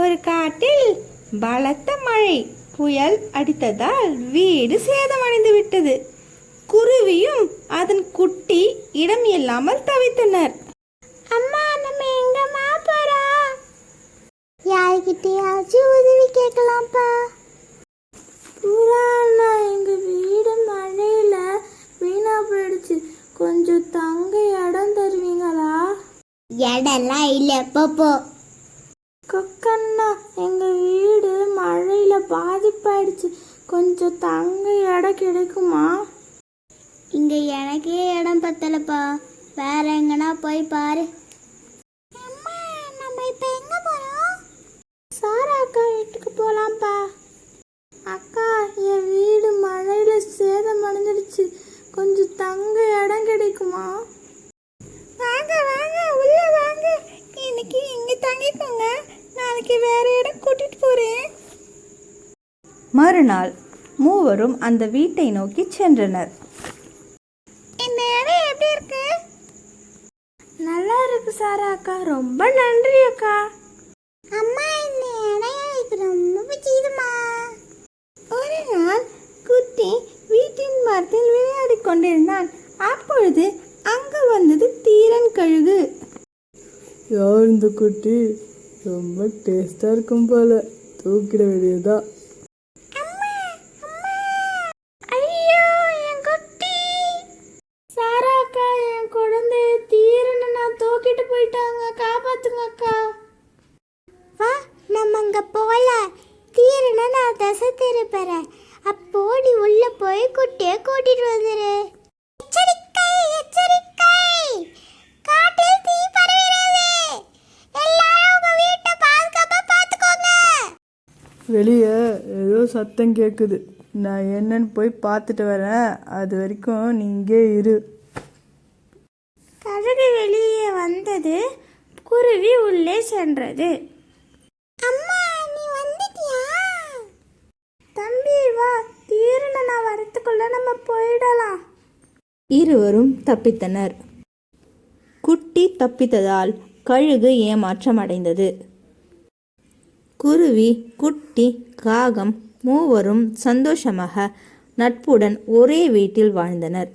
ஒரு காட்டில் பலத்த மழை புயல் அடித்ததால் வீடு சேதமடைந்து விட்டது. குருவியும் அதன் குட்டி இடம் இல்லாமல் தவித்தனர். அம்மா நம்ம எங்கம்மா போறோம் யார்கிட்டயாச்சும் உதவி கேட்கலாம்ப்பா. புறாண்ணா எங்க வீடு மழையில வீணா போயிடுச்சு. கொஞ்சம் தங்க இடம் தருவீங்களா? இடம்லாம் இல்ல போ. கொக்கண்ணா எங்க வீடு மழையில பாதிப்பாயிடுச்சு. கொஞ்சம் தங்க இடம் கிடைக்குமா? இங்க எனக்கே இடம் பத்தலப்பா. வேற எங்கனா போய் பாரு. நம்ம இப்ப எங்க போறோம்? சாரா அக்கா வீட்டுக்கு போலாம்ப்பா. அக்கா என் வீடு மழையில சேதம் அடைஞ்சிடுச்சு கொஞ்சம் தங்க இடம் கிடைக்குமா? வேற இடம் கூட்டிட்டு போறேன். மறுநாள் மூவரும் அந்த வீட்டை நோக்கி சென்றனர். இந்த இடம் எப்படி இருக்கு? நல்லா இருக்கு சாரா அக்கா. ரொம்ப நன்றி அக்கா. அம்மா இந்த இடம் எனக்கு ரொம்ப பிடிச்சதுமா ஒரு நாள் குட்டி வீட்டின் மரத்தில் விளையாடிக் கொண்டிருந்தான். அப்பொழுது அங்கு வந்தது தீரன் கழுகு. யார் இந்த குட்டி? ரொம்ப டேஸ்டா இருக்கும் போல. தூக்கிட வேண்டியதா ஐயோ என் குட்டி. சாரா அக்கா என் நான் தூக்கிட்டு அக்கா. நம்ம நான் தசை திருப்பறேன். அப்போ நீ உள்ள போய் குட்டிய கூட்டிட்டு வந்துரு. வெளியே ஏதோ சத்தம் கேட்குது நான் என்னன்னு போய் பார்த்துட்டு வரேன். அது வரைக்கும் நீ இங்கே இரு. கழுகு வெளியே வந்தது. குருவி உள்ளே சென்றது. அம்மா நீ வந்துட்டியா? தம்பி வா. தீரனை நான் வரத்துக்குள்ள நம்ம போயிடலாம். இருவரும் தப்பித்தனர். குட்டி தப்பித்ததால் கழுகு ஏமாற்றம் அடைந்தது குருவி குட்டி காகம் மூவரும் சந்தோஷமாக நட்புடன் ஒரே வீட்டில் வாழ்ந்தனர்.